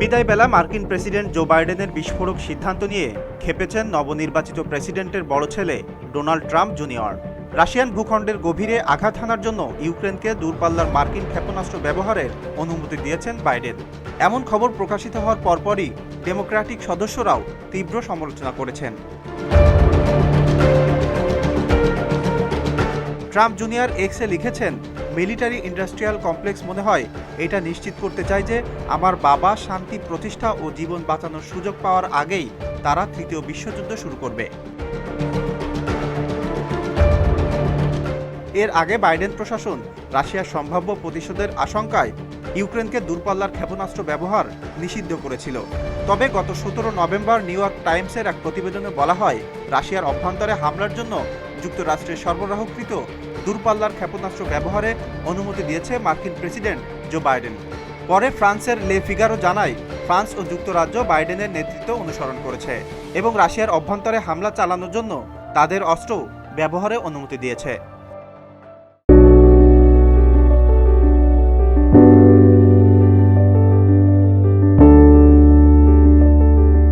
বিদায় বেলা মার্কিন president Joe বাইডেনের বিস্ফোরক সিদ্ধান্ত নিয়ে খেপেছেন নবনির্বাচিত প্রেসিডেন্টের বড় ছেলে ডোনাল্ড ট্রাম্প জুনিয়র। রাশিয়ান ভূখণ্ডের গভীরে আঘাত হানার জন্য ইউক্রেনকে দূরপাল্লার মার্কিন ক্ষেপণাস্ত্র ব্যবহারের অনুমতি দিয়েছেন বাইডেন। এমন খবর প্রকাশিত হওয়ার পরপরই ডেমোক্র্যাটিক সদস্যরাও তীব্র সমালোচনা করেছেন। ট্রাম্প জুনিয়র এক্সে লিখেছেন, মিলিটারি ইন্ডাস্ট্রিয়াল কমপ্লেক্স মনে হয়, এটা নিশ্চিত করতে চায় যে আমার বাবা শান্তি প্রতিষ্ঠা ও জীবন বাঁচানোর সুযোগ পাওয়ার আগেই তারা তৃতীয় বিশ্বযুদ্ধ শুরু করবে। এর আগে বাইডেন প্রশাসন রাশিয়ার সম্ভাব্য প্রতিশোধের আশঙ্কায় ইউক্রেনকে দূরপাল্লার ক্ষেপণাস্ত্র ব্যবহার নিষিদ্ধ করেছিল। তবে গত সতেরো নভেম্বর নিউ ইয়র্ক টাইমসের এক প্রতিবেদনে বলা হয়, রাশিয়ার অভ্যন্তরে হামলার জন্য যুক্তরাষ্ট্রের সরবরাহকৃত দূরপাল্লার ক্ষেপণাস্ত্র ব্যবহারে অনুমতি দিয়েছে মার্কিন প্রেসিডেন্ট জো বাইডেন। পরে ফ্রান্সের লে ফিগারও জানায়, ফ্রান্স ও যুক্তরাজ্য বাইডেনের নেতৃত্ব অনুসরণ করেছে এবং রাশিয়ার অভ্যন্তরে হামলা চালানোর জন্য তাদের অস্ত্র ব্যবহারে অনুমতি দিয়েছে।